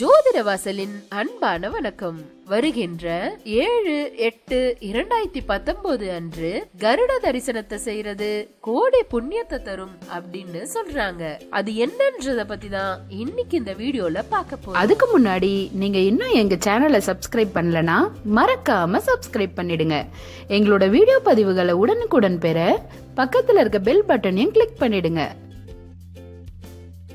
ஜோதிட வாசலின் அன்பான வணக்கம். வருகின்ற ஏழு எட்டு இரண்டாயிரத்தி பத்தொன்பது அன்று கருட தரிசனத்தை செய்யறது கோடி புண்ணியத்தை தரும் அப்படின்னு சொல்றாங்க. அது என்னன்றத பத்தி தான் இன்னைக்கு இந்த வீடியோல பார்க்க போறோம். அதுக்கு முன்னாடி நீங்க இன்னும் எங்க சேனலை சப்ஸ்கிரைப் பண்ணலனா மறக்காம சப்ஸ்கிரைப் பண்ணிடுங்க. எங்களோட வீடியோ பதிவுகளை உடனுக்குடன் பெற பக்கத்துல இருக்க பெல் பட்டனையும் கிளிக் பண்ணிடுங்க.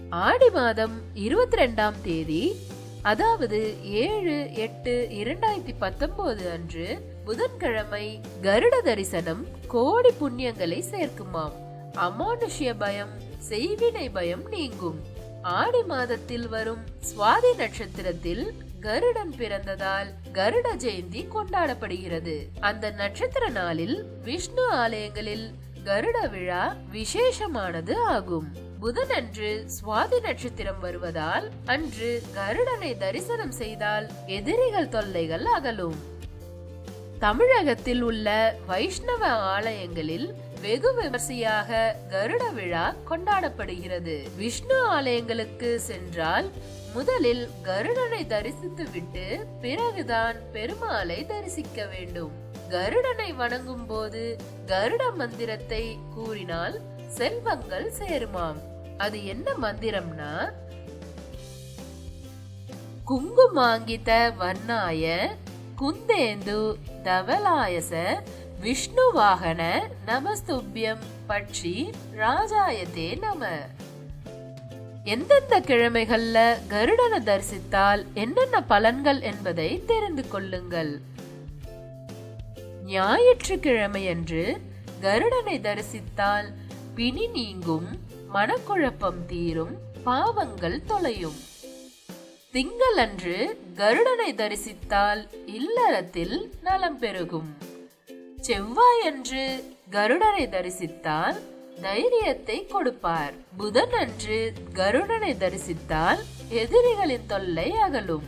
ஆடி மாதம் இருபத்தி ரெண்டாம் தேதி அதாவது ஏழு எட்டு இரண்டாயிரத்தி பத்தொன்பது அன்று புதன்கிழமை கருட தரிசனம் கோடி புண்ணியங்களை சேர்க்குமாம். அமானுஷ்ய பயம் செய்வினை பயம் நீங்கும். ஆடி மாதத்தில் வரும் சுவாதி நட்சத்திரத்தில் கருடன் பிறந்ததால் கருட ஜெயந்தி கொண்டாடப்படுகிறது. அந்த நட்சத்திர நாளில் விஷ்ணு ஆலயங்களில் கருட விழா விசேஷமானது ஆகும். புதனன்று சுவாதி நட்சத்திரம் வருவதால் அன்று கருடனை தரிசனம் செய்தால் எதிரிகள் தொல்லைகள் அகலும். தமிழகத்தில் உள்ள வைஷ்ணவ ஆலயங்களில் வெகு விமர்சையாக கருட விழா கொண்டாடப்படுகிறது. விஷ்ணு ஆலயங்களுக்கு சென்றால் முதலில் கருடனை தரிசித்துவிட்டு பிறகுதான் பெருமாளை தரிசிக்க வேண்டும். கருடனை வணங்கும் போது கருட மந்திரத்தை கூறினால் செல்வங்கள் சேருமாம். அது என்ன மந்திரம்னா குங்குமாங்கித வர்ணாய குந்தேந்து தவலாயச விஷ்ணுவாகன நமஸ்துபியம் பட்சி ராஜாயத்தே நம. எந்தெந்த கிழமைகள்ல கருடனை தரிசித்தால் என்னென்ன பலன்கள் என்பதை தெரிந்து கொள்ளுங்கள். ஞாயிற்றுக்கிழமையன்று கருடனை தரிசித்தால் பிணி நீங்கும் மனக்குழப்பம் தீரும் பாவங்கள் தொலையும். திங்களன்று கருடனை தரிசித்தால் இல்லறத்தில் நலம் பெருகும். செவ்வாயன்று கருடனை தரிசித்தால் தைரியத்தை கொடுப்பார். புதனன்று கருடனை தரிசித்தால் எதிரிகளின் தொல்லை அகலும்.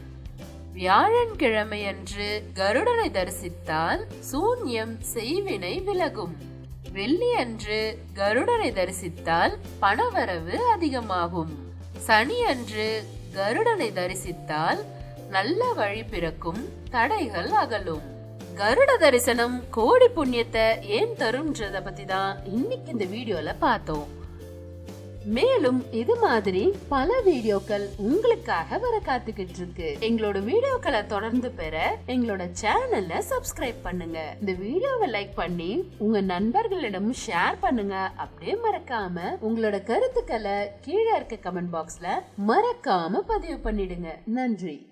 வியாழன் கிழமையன்று கருடனை தரிசித்தால் சூன்யம் செய்வினை விலகும். வெள்ளியன்று கருடனை தரிசித்தால் பணவரவு அதிகமாகும். சனியன்று கருடனை தரிசித்தால் நல்ல வழி பிறக்கும் தடைகள் அகலும். கருட தரிசனம் கோடி புண்ணியத்தை ஏன் தரும்ன்றத பத்தி தான் இன்னைக்கு இந்த வீடியோல பார்த்தோம். மேலும் இது மாதிரி பல வீடியோக்கள் உங்களுக்காக வர காத்துக்கிட்டு இருக்கு எங்களோட வீடியோக்களை தொடர்ந்து பெற எங்களோட சேனலை சப்ஸ்கிரைப் பண்ணுங்க. இந்த வீடியோவை லைக் பண்ணி உங்க நண்பர்களிடம் ஷேர் பண்ணுங்க. அப்படியே மறக்காம உங்களோட கருத்துக்களை கீழே இருக்க கமெண்ட் பாக்ஸ்ல மறக்காம பதிவு பண்ணிடுங்க. நன்றி.